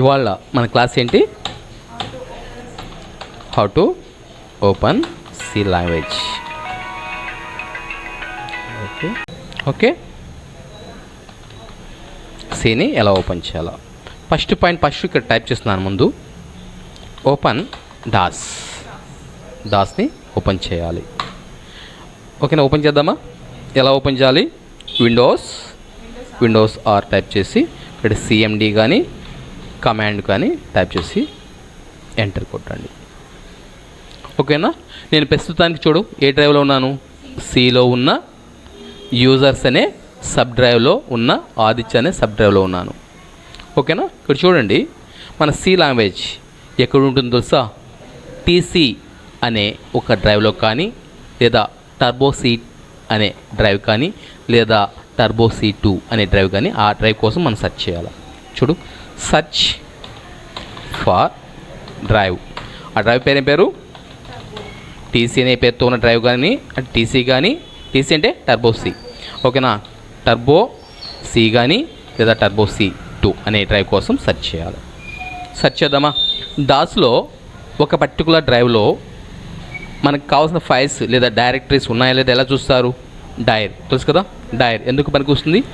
ఇవాళ మన క్లాస్ ఏంటి? How to open C language okay okay సిని ఎలా ఓపెన్ చేయాలో. ఫస్ట్ పాయింట్ ఫస్ట్ ఇక్కడ టైప్ చేస్తున్నాను ముందు. ఓపెన్ డాస్ డాస్ని ఓపెన్ చేయాలి. ఓకేనా ఓపెన్ చేద్దామా? ఎలా ఓపెన్ చేయాలి? విండోస్ విండోస్ ఆర్ టైప్ చేసి ఇక్కడ సిఎండి కానీ కమాండ్ కానీ టైప్ చేసి ఎంటర్ కొట్టండి. ఓకేనా? నేను ప్రస్తుతానికి చూడు ఏ డ్రైవ్లో ఉన్నాను? సిలో ఉన్న యూజర్స్ అనే సబ్ డ్రైవ్లో ఉన్న ఆదిత్య అనే సబ్ డ్రైవ్లో ఉన్నాను. ఓకేనా? ఇక్కడ చూడండి మన సి లాంగ్వేజ్ ఎక్కడ ఉంటుందో తెలుసా టీసీ అనే ఒక డ్రైవ్లో కానీ లేదా టర్బో సి అనే డ్రైవ్ కానీ లేదా టర్బో సి టూ అనే డ్రైవ్ కానీ ఆ డ్రైవ్ కోసం మనం సెర్చ్ చేయాలి. చూడు సర్చ్ ఫార్ డ్రైవ్. ఆ డ్రైవ్ పేరు ఏం పేరు? టీసీ అనే పేరుతో ఉన్న డ్రైవ్ కానీ అంటే టీసీ కానీ టీసీ అంటే టర్బో సి. ఓకేనా? టర్బో సి కానీ లేదా టర్బో సి టూ అనే డ్రైవ్ కోసం సెర్చ్ చేయాలి. సెర్చ్ చేద్దామా? దాస్లో ఒక పర్టికులర్ డ్రైవ్లో మనకు కావాల్సిన ఫైల్స్ లేదా డైరెక్టరీస్ ఉన్నాయా లేదా ఎలా చూస్తారు? డైర్. తెలుసు కదా? డైర్. ఎందుకు పనికి వస్తుంది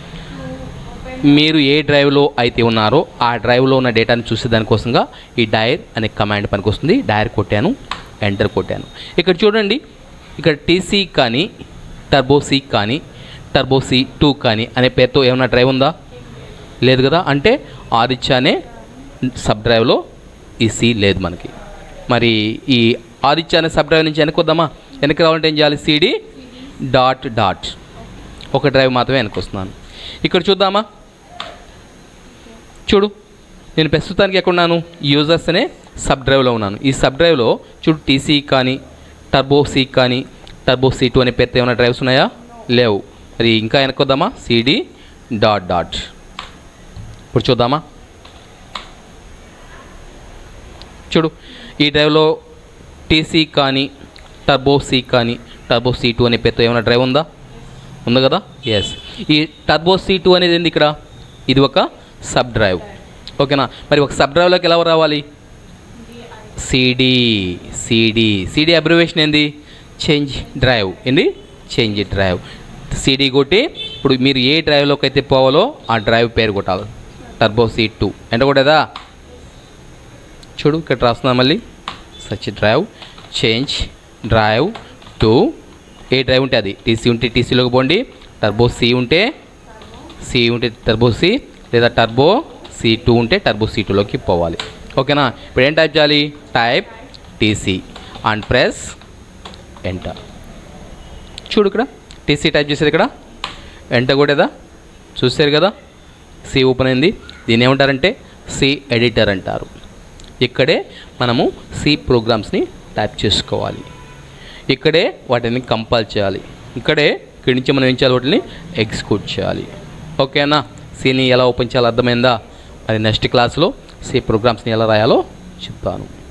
మీరు ఏ డ్రైవ్లో అయితే ఉన్నారో ఆ డ్రైవ్లో ఉన్న డేటాను చూసే దానికోసంగా ఈ డైర్ అనే కమాండ్ పనికొస్తుంది. డైర్ కొట్టాను ఎంటర్ కొట్టాను. ఇక్కడ చూడండి ఇక్కడ టీసీ కానీ టర్బోసీ కానీ టర్బోసీ టూ కానీ అనే పేరుతో ఏమైనా డ్రైవ్ ఉందా? లేదు కదా? అంటే ఆదిత్య అనే సబ్ డ్రైవ్లో ఈ సి లేదు మనకి. మరి ఈ ఆదిత్య అనే సబ్ డ్రైవ్ నుంచి వెనకొద్దామా వెనక వెనక్కి రావాలంటే ఏం చేయాలి? సిడి డాట్ డాట్ ఒక డ్రైవ్ మాత్రమే వెనకొస్తున్నాను ఇక్కడ చూద్దామా? చూడు నేను ప్రస్తుతానికి ఎక్కడున్నాను? యూజర్స్ అనే సబ్ డ్రైవ్లో ఉన్నాను. ఈ సబ్ డ్రైవ్లో చూడు టీసీ కానీ టర్బో సీ కానీ టర్బో సీ టూ అనే పేరుతో ఏమైనా డ్రైవ్స్ ఉన్నాయా? లేవు. మరి ఇంకా వెనకొద్దామా సిడి డాట్ డాట్ ఇప్పుడు చూద్దామా? చూడు ఈ డ్రైవ్లో టీసీ కానీ టర్బో సీ కానీ టర్బో సీ టూ అనే పేరుతో ఏమైనా డ్రైవ్ ఉందా? ఉంది కదా? ఎస్ ఈ టర్బో సీ టూ అనేది ఏంది ఇక్కడ? ఇది ఒక సబ్ డ్రైవ్. ఓకేనా? మరి ఒక సబ్ డ్రైవ్లోకి ఎలా రావాలి? CD CD. సిడి అబ్రివేషన్ ఏంది? Change drive. ఏంది? Change drive. సిడి కొట్టి ఇప్పుడు మీరు ఏ డ్రైవ్లోకి అయితే పోవాలో ఆ డ్రైవ్ పేరు కొట్టాలి. Turbo C two. ఎంత కొట్టేదా? చూడు ఇక్కడ రాస్తున్నా మళ్ళీ. సచ్ drive change drive to. A drive ఉంటే అది? టీసీ ఉంటే టీసీలోకి పోండి. టర్బో సి ఉంటే సి ఉంటే టర్బో సి. లేదా టర్బో సి టూ ఉంటే టర్బో సి టూలోకి పోవాలి. ఓకేనా? ఇప్పుడు ఏం టైప్ చేయాలి? Type TC and press enter చూడు ఇక్కడ. టీసీ టైప్ చేసేది ఇక్కడ. ఎంటర్ కొట్టేదా? చూసారు కదా? సి ఓపెన్ అయింది. దీన్ని ఏమంటారంటే? సి ఎడిటర్ అంటారు. ఇక్కడే మనము సి ప్రోగ్రామ్స్ని టైప్ చేసుకోవాలి. ఇక్కడే వాటిని కంపైల్ చేయాలి. ఇక్కడే ఇక్కడి నుంచి మనం ఏం చేయాలి? వాటిని ఎగ్జిక్యూట్ చేయాలి. ఓకేనా? సిని ఎలా ఓపెన్ చేయాలో అర్థమైందా? అది నెక్స్ట్ క్లాస్లో సి ప్రోగ్రామ్స్ని ఎలా రాయాలో చెప్తాను.